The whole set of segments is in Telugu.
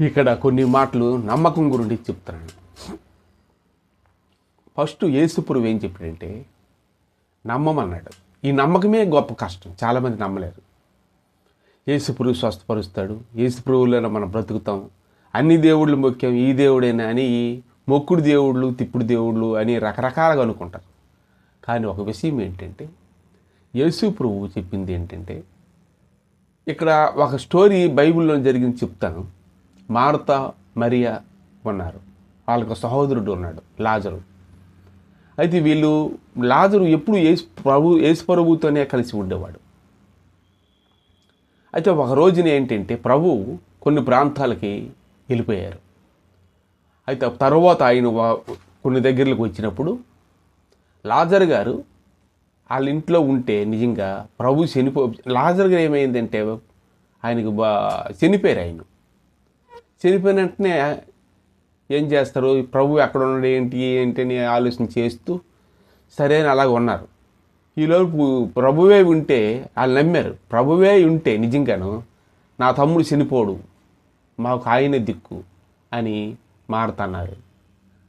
ఇక్కడ కొన్ని మాటలు నమ్మకం గురించి చెప్తున్నాను. ఫస్ట్ యేసుపురువు ఏం చెప్పాడంటే నమ్మమన్నాడు. ఈ నమ్మకమే గొప్ప కష్టం. చాలామంది నమ్మలేరు. యేసుపురువు స్వస్థపరుస్తాడు. యేసుపురువులోనే మనం బ్రతుకుతాం. అన్ని దేవుళ్ళు ముఖ్యం. ఈ దేవుడైనా అని మొక్కుడు దేవుళ్ళు తిప్పుడు దేవుళ్ళు అని రకరకాలుగా అనుకుంటారు. కానీ ఒక విషయం ఏంటంటే యేసుప్రభువు చెప్పింది ఏంటంటే ఇక్కడ ఒక స్టోరీ బైబిల్లో జరిగింది చెప్తాను. మార్త మరియా ఉన్నారు వాళ్ళకు సహోదరుడు ఉన్నాడు లాజరు. అయితే వీళ్ళు లాజరు ఎప్పుడు ఏసు ప్రభు ఏసు ప్రభుతోనే కలిసి ఉండేవాడు. అయితే ఒక రోజున ఏంటంటే ప్రభు కొన్ని ప్రాంతాలకి వెళ్ళిపోయారు. అయితే తర్వాత ఆయన వా- కొన్ని దగ్గరలకు వచ్చినప్పుడు లాజర్ గారు వాళ్ళ ఇంట్లో ఉంటే నిజంగా ప్రభు చనిపో లాజర్ గారు ఏమైందంటే ఆయనకు బా చనిపోయారు ఆయన. చనిపోయిన వెంటనే ఏం చేస్తారు? ప్రభు ఎక్కడ ఉన్నాడు? ఏంటి? ఏంటి అని ఆలోచన చేస్తూ సరే అని అలాగ ఉన్నారు. ఈలోపు ప్రభువే ఉంటే వాళ్ళు నమ్మారు. ప్రభువే ఉంటే నిజంగాను నా తమ్ముడు చనిపోడు. మాకు ఆయనే దిక్కు అని మారుతన్నారు.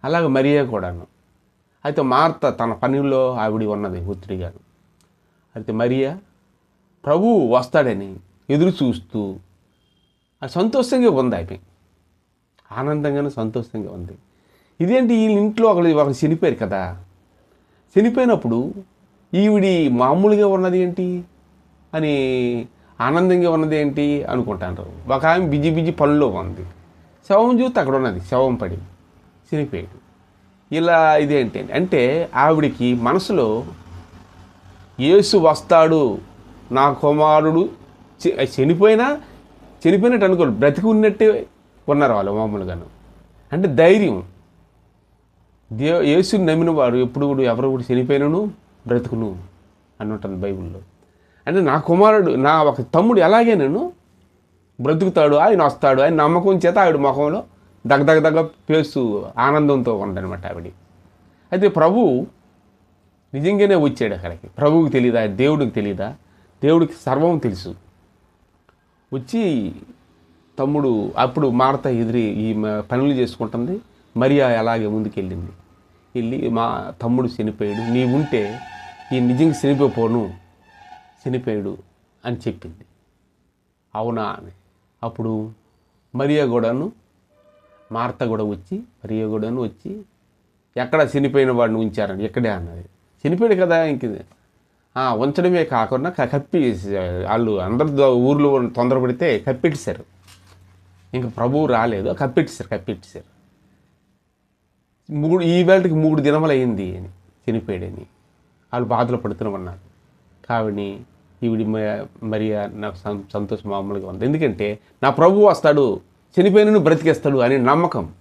అలాగ మరియా కూడాను. అయితే మార్త తన పనిలో ఆవిడ ఉన్నది ఒత్తిడిగాను అయితే మరియా ప్రభు వస్తాడని ఎదురు చూస్తూ సంతోషంగా ఉంది ఆమె. ఆనందంగానే సంతోషంగా ఉంది. ఇదేంటి వీళ్ళ ఇంట్లో ఒకరు ఒకరు చనిపోయారు కదా? చనిపోయినప్పుడు ఈవిడి మామూలుగా ఉన్నది ఏంటి? అని ఆనందంగా ఉన్నది ఏంటి అనుకుంటాను. ఒక ఆమె బిజీ బిజీ పనుల్లో ఉంది. శవం చూస్తే అక్కడ ఉన్నది శవం పడి చనిపోయాడు. ఇలా ఇదేంటి అంటే ఆవిడికి మనసులో యేసు వస్తాడు నా కుమారుడు చనిపోయినా చనిపోయినట్టు అనుకోరు. బ్రతికి ఉన్నట్టే ఉన్నారు వాళ్ళు మామూలుగాను. అంటే ధైర్యం. దే యేసుని నమ్మిన వాడు ఎప్పుడు కూడా ఎవరు కూడా చనిపోయినను బ్రతుకును అని ఉంటుంది బైబిల్లో. అంటే నా కుమారుడు నా ఒక తమ్ముడు ఎలాగే నేను బ్రతుకుతాడు ఆయన వస్తాడు ఆయన నమ్మకం చేత ఆవిడ ముఖంలో దగ్గ దగ్గ దగ్గ పేసు ఆనందంతో ఉండనమాట ఆవిడ. అయితే ప్రభు నిజంగానే వచ్చాడు అక్కడికి. ప్రభువుకి తెలియదా దేవుడికి తెలియదా దేవుడికి సర్వం తెలుసు. వచ్చి తమ్ముడు అప్పుడు మారత ఎదిరి ఈ పనులు చేసుకుంటుంది. మరియా అలాగే ముందుకెళ్ళింది. వెళ్ళి మా తమ్ముడు చనిపోయాడు. నీ ఉంటే ఈ నిజంగా చనిపోపోను చనిపోయాడు అని చెప్పింది. అవునా అని. అప్పుడు మరియా కూడాను మార్త కూడా వచ్చి మరియా కూడాను వచ్చి ఎక్కడ చనిపోయిన వాడిని ఉంచారని ఎక్కడే అన్నది. చనిపోయాడు కదా ఇంక. ఉంచడమే కాకుండా కప్పి వాళ్ళు అందరు ఊర్లో తొందరపడితే కప్పెట్టేశారు. ఇంకా ప్రభువు రాలేదు. కప్పెట్టేశారు కప్పెట్టేశారు మూడు ఈ వేళకి మూడు దినములు అయింది అని చనిపోయాడని. వాళ్ళు బాధలు పడుతూనే ఉన్నారు కావని ఈవిడి మ- మరి నాకు సంతోషం మామూలుగా ఉంది. ఎందుకంటే నా ప్రభు వస్తాడు చనిపోయినను బ్రతికేస్తాడు అనే నమ్మకం.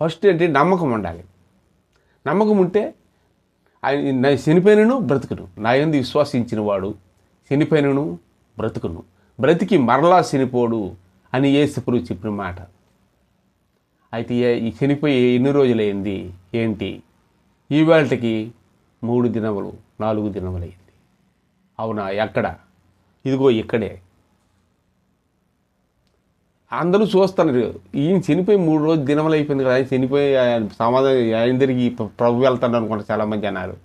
ఫస్ట్ ఏంటి నమ్మకం ఉండాలి. నమ్మకం ఉంటే ఆయన చనిపోయినను బ్రతుకును. నా ఎందు విశ్వాసించిన వాడు చనిపోయినను బ్రతుకును. బ్రతికి మరలా చనిపోడు. అని యేసుప్రభు చెప్పిన మాట. అయితే ఈ చనిపోయి ఎన్ని రోజులైంది? ఏంటి? ఈవేళకి మూడు దినములు నాలుగు దినములైంది. అవునా? ఎక్కడ? ఇదిగో ఇక్కడే. అందరూ చూస్తున్నారు. ఈయన చనిపోయి మూడు రోజులు దినములు అయిపోయింది కదా ఆయన చనిపోయి ఆయన సమాధానం ఆయన తిరిగి ప్రభు వెళ్తాడు అనుకుంటా చాలామంది అన్నారు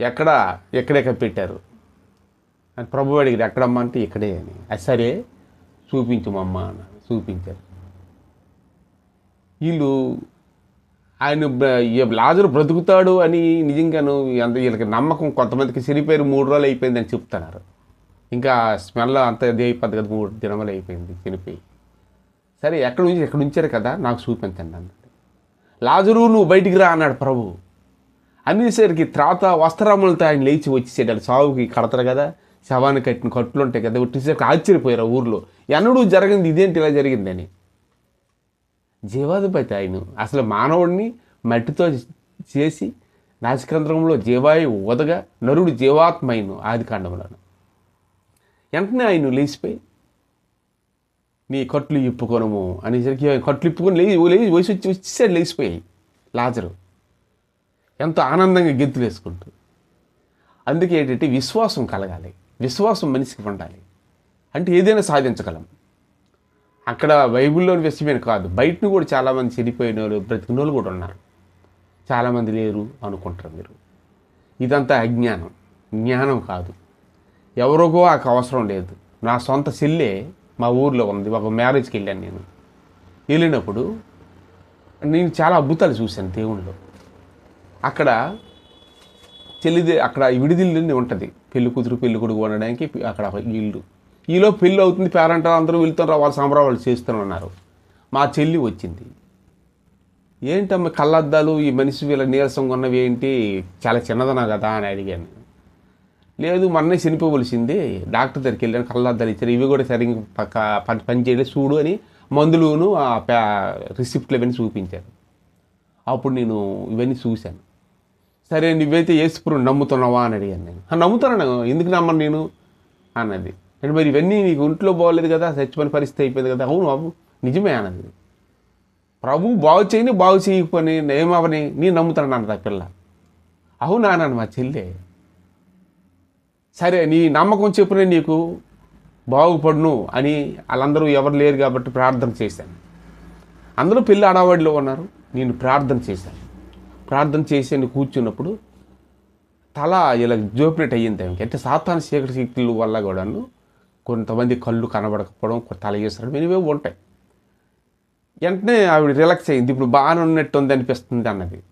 ఎక్కడ? ఎక్కడెక్కడ పెట్టారు? అని ప్రభు అడిగారు ఎక్కడమ్మంటే ఇక్కడే అని. అది సరే. చూపించమమ్మా అన్న చూపించారు. వీళ్ళు ఆయన లాజరు బ్రతుకుతాడు అని నిజంగాను అంత వీళ్ళకి నమ్మకం కొంతమందికి చనిపోయారు మూడు రోజులు అయిపోయిందని చెప్తున్నారు. ఇంకా స్మెల్ అంత ఇది అయిపోద్ది కదా మూడు దినములు అయిపోయింది చనిపోయి. సరే ఎక్కడ నుంచి ఎక్కడ ఉంచారు కదా నాకు చూపించండి అన్నాడు. లాజరు నువ్వు బయటికి రా అన్నాడు ప్రభు. అనేసరికి త్రాత వస్త్రములతో ఆయన లేచి వచ్చేసాడు సావుకి కడతారు కదా శవాన్ని కట్టిన కట్లు ఉంటాయి కదా వచ్చేసరికి ఆశ్చర్యపోయారు ఆ ఊర్లో. ఎన్నడూ జరిగింది ఇదేంటి ఇలా జరిగిందని. జీవాధిపతి ఆయన అసలు మానవుడిని మట్టితో చేసి నాసికంద్రంలో జీవాయు ఉదగా నరుడు జీవాత్మైన ఆది కాండంలోను వెంటనే ఆయన లేచిపోయి నీ కట్లు ఇప్పుకోనము అనేసరికి కట్లు ఇప్పుకొని లేచి లేచి వయసు వచ్చి వచ్చేసాడు లేచిపోయాయి లాజరు. ఎంతో ఆనందంగా గెంతులు వేసుకుంటూ అందుకే ఏంటంటే విశ్వాసం కలగాలి. విశ్వాసం మనిషికి ఉండాలి. అంటే ఏదైనా సాధించగలం. అక్కడ బైబిల్లోని విషయమే కాదు. బయటను కూడా చాలామంది చనిపోయిన వాళ్ళు బ్రతికిన వాళ్ళు కూడా ఉన్నారు. చాలామంది లేరు అనుకుంటారు మీరు. ఇదంతా అజ్ఞానం. జ్ఞానం కాదు. ఎవరికో నాకు అవసరం లేదు. నా సొంత చెల్లె మా ఊర్లో ఉంది. ఒక మ్యారేజ్కి వెళ్ళాను నేను. వెళ్ళినప్పుడు నేను చాలా అద్భుతాలు చూశాను దేవుళ్ళు అక్కడ చెల్లిది అక్కడ విడిదిల్లు ఉంటుంది. పెళ్ళి కూతురు పెళ్ళి కొడుకు ఉండడానికి అక్కడ ఇల్లు. ఈలో పెళ్ళి అవుతుంది పేరెంట్ అందరూ వెళ్తున్నారు వాళ్ళ సంబరాలు చేస్తున్నారు. మా చెల్లి వచ్చింది. ఏంటమ్మా కళ్ళద్దాలు? ఈ మనిషి వీళ్ళ నీరసంగా ఉన్నవి ఏంటి? చాలా చిన్నదనా కదా అని అడిగాను. లేదు మొన్నే చనిపోవలసింది. డాక్టర్ దగ్గరికి వెళ్ళాను కళ్ళద్దాలు ఇచ్చారు. ఇవి కూడా సరిగ్గా పక్క పని పని చేయలేదు చూడు అని మందులును ఆ రిసిప్ట్లు ఇవన్నీ చూపించారు. అప్పుడు నేను ఇవన్నీ చూశాను. సరే నువ్వైతే యేసుపురం నమ్ముతున్నావా అని అడిగాను నేను. నమ్ముతాను నమ్ముతున్నాను. ఎందుకు నమ్మను నేను? అన్నది. అంటే మరి ఇవన్నీ నీకు ఒంట్లో బాగోలేదు కదా చచ్చిపోయిన పరిస్థితి అయిపోయింది కదా. అవును బాబు నిజమే అన్నది. ప్రభు బాగు చేయని బాగు చేయకపోని ఏమవని నేను నమ్ముతాను అన్నది ఆ పిల్ల. అవునా? అన్నాను మా చెల్లె. సరే నీ నమ్మకం చెప్పునే నీకు బాగుపడును అని వాళ్ళందరూ ఎవరు లేరు కాబట్టి ప్రార్థన చేశాను. అందరూ పిల్ల ఆడవాడిలో ఉన్నారు. నేను ప్రార్థన చేశాను. ప్రార్థన చేసి కూర్చున్నప్పుడు తల ఇలా జోపినట్టు అయ్యింది ఆమెకి అంటే సాతాన చీకటి శక్తుల వల్ల కూడాను కొంతమంది కళ్ళు కనబడకపోవడం కొంత తల చేసడం ఇవే ఉంటాయి. వెంటనే ఆవిడ రిలాక్స్ అయింది ఇప్పుడు బాగానే ఉన్నట్టు ఉంది అనిపిస్తుంది అన్నది.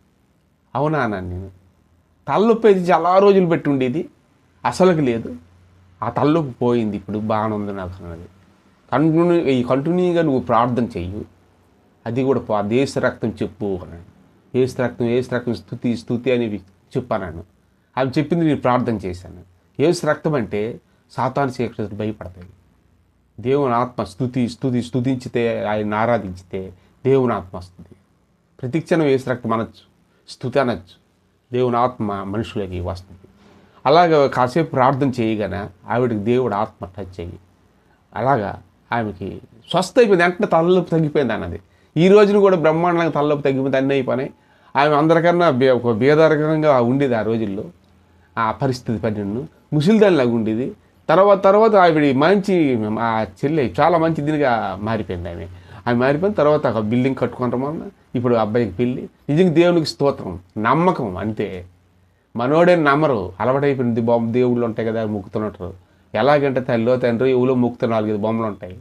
అవునా అన్నాను నేను? తలనొప్పి అయితే చాలా రోజులు పెట్టి ఉండేది. అసలుకి లేదు. ఆ తలనొప్పి పోయింది ఇప్పుడు బాగానే ఉంది నాకు అన్నది. కంటిన్యూ ఈ కంటిన్యూగా నువ్వు ప్రార్థన చెయ్యి. అది కూడా దేశ రక్తం చెప్పు అన్నాడు ఏ రక్తం ఏసు రక్తం స్థుతి స్థుతి అని చెప్పాను ఆమె చెప్పింది నేను ప్రార్థన చేశాను. ఏ రక్తం అంటే సాతాను చీకటి భయపడతాయి. దేవుని ఆత్మ స్థుతి స్థుతి స్థుతించితే ఆయన ఆరాధించితే దేవుని ఆత్మ వస్తుంది. ప్రతిక్షణం ఏ రక్తం అనొచ్చు స్థుతి అనొచ్చు దేవుని ఆత్మ మనుషులకి వస్తుంది. అలాగా కాసేపు ప్రార్థన చేయగానే ఆవిడకి దేవుడు ఆత్మ టచ్ అయ్యి అలాగా ఆమెకి స్వస్థ అయిపోయింది. వెంటనే తలలోపు తగ్గిపోయింది అన్నది. ఈ రోజున కూడా బ్రహ్మాండంగా తలలోపు తగ్గిపోయింది అన్నీ అయిపోయినాయి. ఆమె అందరికన్నా ఒక బేదరకంగా ఉండేది ఆ రోజుల్లో. ఆ పరిస్థితి పన్నెండు ముసిల్దానిలాగా ఉండేది. తర్వాత తర్వాత ఆవిడ మంచి ఆ చెల్లె చాలా మంచి దీనిగా మారిపోయింది ఆమె. ఆమె మారిపోయిన తర్వాత ఒక బిల్డింగ్ కట్టుకుంటామన్న ఇప్పుడు అబ్బాయికి పెళ్ళి. నిజంగా దేవునికి స్తోత్రం నమ్మకం అంతే. మనోడే నమ్మరు. అలవాటైపోయింది బొమ్మ దేవుళ్ళు ఉంటాయి కదా మొక్కుతున్నట్టు. ఎలాగంటే తల్లిలో తండ్రి ఊళ్ళో మొక్కుతున్న నాలుగైదు బొమ్మలు ఉంటాయి.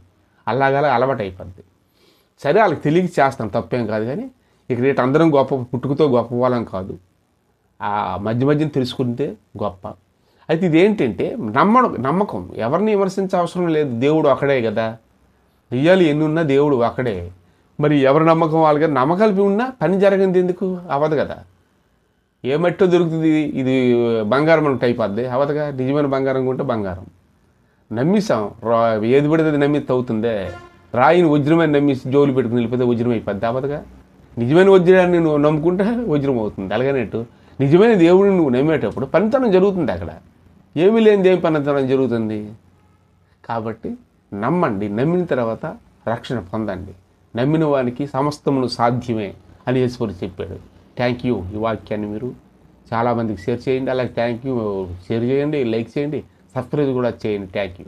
అలాగలా అలవాటు అయిపోద్ది సరే వాళ్ళకి తెలియక చేస్తాం తప్పేం కాదు కానీ ఇక రేటు అందరం గొప్ప పుట్టుకతో గొప్ప వాళ్ళం కాదు. ఆ మధ్య మధ్యన తెలుసుకుంటే గొప్ప. అయితే ఇదేంటంటే నమ్మడం నమ్మకం. ఎవరిని విమర్శించే అవసరం లేదు. దేవుడు ఒకడే కదా. ఇయ్యాలి ఎన్ని ఉన్నా దేవుడు ఒకడే మరి ఎవరి నమ్మకం వాళ్ళకి నమ్మకాలు ఉన్నా పని జరిగింది ఎందుకు? అవ్వదు కదా. ఏ మట్టో దొరుకుతుంది? ఇది బంగారం అంటే అయిపోద్ది అవతగా నిజమైన బంగారం కొంటే బంగారం. నమ్మిస్తాం. ఏది పడితే అది నమ్మితే అవుతుందే. రాయిని వజ్రమైన నమ్మి జోలు పెట్టుకుని వెళ్ళిపోతే వజ్రం అయిపోద్ది అవదుగా నిజమైన వజ్రాన్ని నువ్వు నమ్ముకుంటే వజ్రం అవుతుంది. అలాగనేట్టు నిజమైన దేవుడిని నువ్వు నమ్మేటప్పుడు పనితనం జరుగుతుంది అక్కడ. ఏమీ లేనిది ఏం పనితనం జరుగుతుంది. కాబట్టి నమ్మండి. నమ్మిన తర్వాత రక్షణ పొందండి. నమ్మిన వానికి సమస్తమును సాధ్యమే అని యేసువారు చెప్పాడు. థ్యాంక్ యూ ఈ వాక్యాన్ని మీరు చాలామందికి షేర్ చేయండి. అలాగే థ్యాంక్ యూ షేర్ చేయండి లైక్ చేయండి సబ్స్క్రైబ్ కూడా చేయండి. Thank you